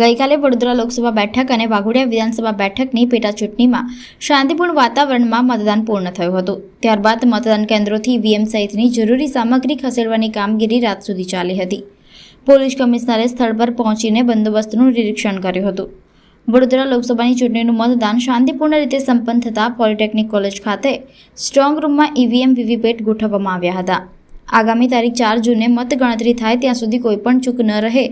ગઈકાલે વડોદરા લોકસભા બેઠક અને વાઘોડિયા વિધાનસભા બેઠકની પેટાચૂંટણીમાં શાંતિપૂર્ણ વાતાવરણમાં મતદાન પૂર્ણ થયું હતું. ત્યારબાદ મતદાન કેન્દ્રોથી વીએમ સહિતની જરૂરી સામગ્રી ખસેડવાની કામગીરી રાત સુધી ચાલી હતી. પોલીસ કમિશનરે સ્થળ પર પહોંચીને બંદોબસ્તનું નિરીક્ષણ કર્યું હતું. વડોદરા લોકસભાની ચૂંટણીનું મતદાન શાંતિપૂર્ણ રીતે સંપન્ન થતાં પોલિટેકનિક કોલેજ ખાતે સ્ટ્રોંગ રૂમમાં ઈવીએમ વીવીપેટ ગોઠવવામાં આવ્યા હતા. આગામી તારીખ ચાર જૂને મતગણતરી થાય ત્યાં સુધી કોઈપણ ચૂક ન રહે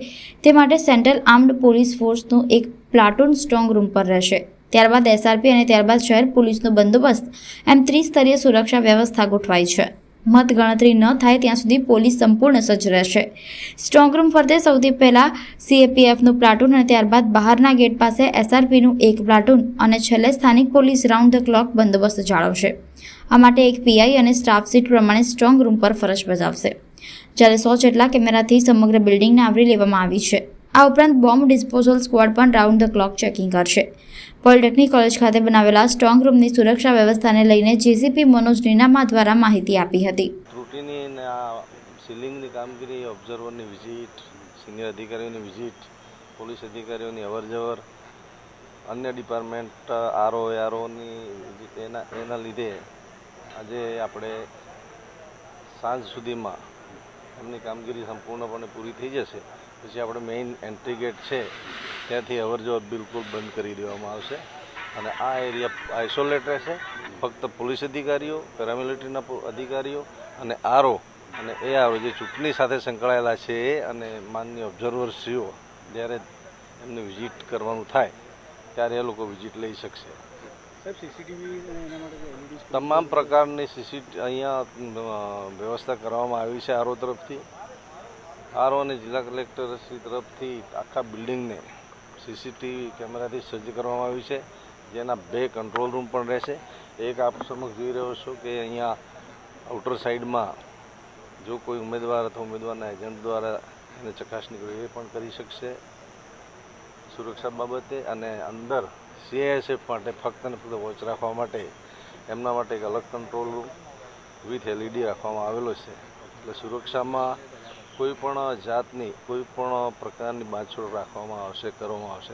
તે માટે સેન્ટ્રલ આર્મ્ડ પોલીસ ફોર્સનું એક પ્લાટૂન સ્ટ્રોંગ રૂમ પર રહેશે. ત્યારબાદ એસઆરપી અને ત્યારબાદ શહેર પોલીસનો બંદોબસ્ત એમ ત્રિસ્તરીય સુરક્ષા વ્યવસ્થા ગોઠવાઈ છે. મતગણતરી ન થાય ત્યાં સુધી પોલીસ સંપૂર્ણ સજ્જ રહેશે. સ્ટ્રોંગ રૂમ ફરતે સૌથી પહેલાં સીએપીએફનું પ્લાટૂન અને ત્યારબાદ બહારના ગેટ પાસે એસઆરપીનું એક પ્લાટૂન અને છેલ્લે સ્થાનિક પોલીસ રાઉન્ડ ધ ક્લોક બંદોબસ્ત જાળવશે. આ માટે એક પીઆઈ અને સ્ટાફ સીટ પ્રમાણે સ્ટ્રોંગ રૂમ પર ફરજ બજાવશે. જ્યારે સો જેટલા કેમેરાથી સમગ્ર બિલ્ડિંગને આવરી લેવામાં આવી છે. આ ઉપરાંત બોમ્બ ડિસ્પોઝલ સ્ક્વોડ પણ રાઉન્ડ ધ ક્લોક ચેકિંગ કરશે. પોલિટેકનિક કોલેજ ખાતે બનાવેલા સ્ટ્રોંગ રૂમની સુરક્ષા વ્યવસ્થાને લઈને જેસીપી મનોજ નીનામા દ્વારા માહિતી આપી હતી. ત્રુટીની સીલિંગની કામગીરી, ઓબ્ઝર્વરની વિઝિટ, સિનિયર અધિકારીઓની વિઝિટ, પોલીસ અધિકારીઓની અવરજવર, અન્ય ડિપાર્ટમેન્ટ આરઓ આરઓની એના એના લીધે આજે આપણે સાંજ સુધીમાં એમની કામગીરી સંપૂર્ણપણે પૂરી થઈ જશે. પછી આપણે મેઇન એન્ટ્રી ગેટ છે, ત્યાંથી અવરજવર બિલકુલ બંધ કરી દેવામાં આવશે. અને આ એરિયા આઇસોલેટ રહેશે. ફક્ત પોલીસ અધિકારીઓ પેરામિલિટરીના અધિકારીઓ અને આરઓ અને એ આરો જે ચૂંટણી સાથે સંકળાયેલા છે એ અને માનનીય ઓબ્ઝર્વરશ્રીઓ જ્યારે એમને વિઝિટ કરવાનું થાય, ત્યારે એ લોકો વિઝિટ લઈ શકશે. તમામ પ્રકારની સીસી અહીંયા વ્યવસ્થા કરવામાં આવી છે આરઓ તરફથી. આરો અને જિલ્લા કલેક્ટર શ્રી તરફથી આખા બિલ્ડિંગને સીસીટીવી કેમેરાથી સજ્જ કરવામાં આવી છે. જેના બે કંટ્રોલ રૂમ પણ રહેશે. એક આપ સમક્ષ જોઈ રહ્યો છો કે અહીંયા આઉટર સાઈડમાં જો કોઈ ઉમેદવાર અથવા ઉમેદવારના એજન્ટ દ્વારા એને ચકાસણી કરવી એ પણ કરી શકશે. સુરક્ષા બાબતે અને અંદર સીઆઈએસએફ માટે ફક્ત ને ફક્ત વોચ રાખવા માટે, એમના માટે એક અલગ કંટ્રોલ રૂમ વિથ એલઈડી રાખવામાં આવેલો છે. એટલે સુરક્ષામાં કોઈ પણ જાતની, કોઈ પણ પ્રકારની બાંધછોડ રાખવામાં આવશે, કરવામાં આવશે.